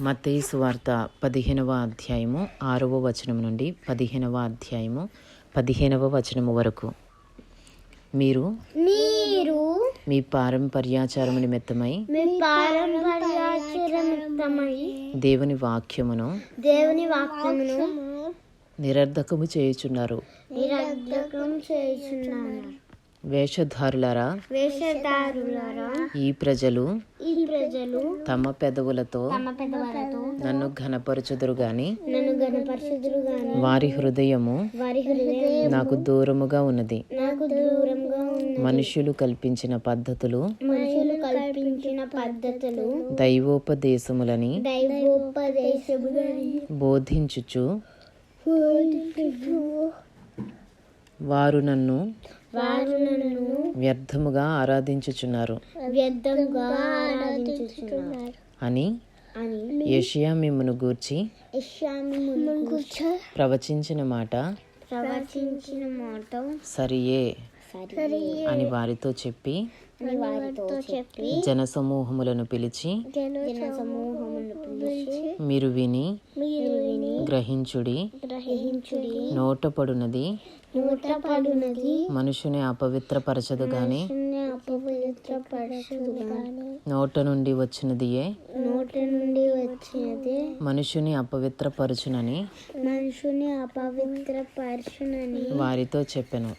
మత్తయి సువార్త పదిహేనవ అధ్యాయము ఆరవ వచనం నుండి పదిహేనవ అధ్యాయము పదిహేనవ వచనము వరకు. మీరు మీరు మీ పారంపర్యాచారము నిమిత్తమై దేవుని వాక్యమును దేవుని వాక్యమును నిరర్ధకము చేయుచున్నారు. నిరర్ధకం చేయుచున్నారు. వేషధారులారా వేషధారులారా ఈ ప్రజలు ప్రజలు తమ పెదవులతో నన్ను ఘనపరచుదురు గాని నన్ను గణపరచుదురు గాని వారి హృదయము వారి హృదయం నాకు దూరముగా ఉన్నది. నాకు కల్పించిన పద్ధతులు మనుషులు కల్పించిన పద్ధతులు దైవోపదేశములని దైవోపదేశములని బోధించుచు వారు నన్ను వారు నన్ను వ్యర్థముగా ఆరాధించుచున్నారు. అని యషియా మిమ్మును గూర్చి ప్రవచించిన మాట ప్రవచించిన మాట సరియే సరి అని వారితో చెప్పి అని వారితో చెప్పి జనసమూహములను పిలిచి జన సమూహమును పిలిచి మీరు విని గ్రహించుడి గ్రహించుడి. నోటపడునది. నూట పడునది మనుషుని అపవిత్రపరచదు గాని. నోట నుండి వచ్చినదియే. నోట నుండి వచ్చినది. మనుషుని అపవిత్రపరచునని. మనుషుని అపవిత్ర పరచునని వారితో చెప్పెను.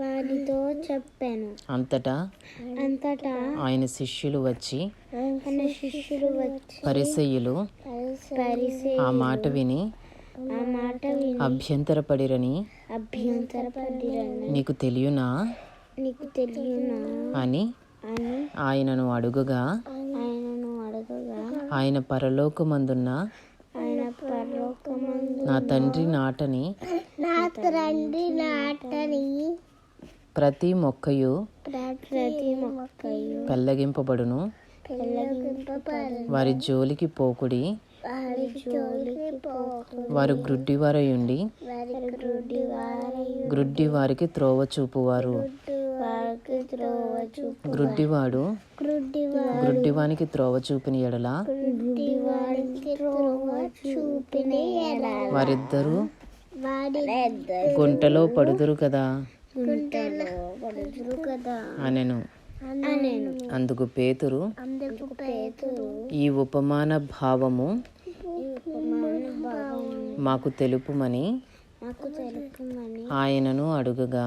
వారితో చెప్పాను. అంతటా అంతటా ఆయన శిష్యులు వచ్చి ఆయన శిష్యులు వచ్చి పరిసయ్యులు పరిసే ఆ మాట విని ఆ మాట విని. అభ్యంతరపడిరని అభ్యంతరపడిరని నీకు తెలియనా? నీకు తెలియనా? అని అని ఆయనను అడుగగా ఆయనను అడగగా ఆయన పరలోకమందున్న ఆయన పరలోకమందు నా తండ్రి నాటని నా తండ్రి నాటని ప్రతి మొక్కయు ప్రతి మొక్కయు పెల్లగింపబడును. పెళ్ళగింపబడు వారి జోలికి పోకుడి. వారి గ్రుడ్డివారయుండి వారి గ్రుడ్డి వారి గ్రుడ్డి వారికి త్రోవ చూపువారు. గ్రుడ్డివాడు గ్రుడ్డి గ్రుడ్డివానికి త్రోవ చూపిన ఎడల వారి వారికి త్రోవ చూపిన ఎడల వారిద్దరూ వారి గుంటలో పడుదురు కదా? అనెను. అందుకు పేతురు ఈ ఉపమాన భావము మాకు తెలుపుమని ఆయనను అడుగుగా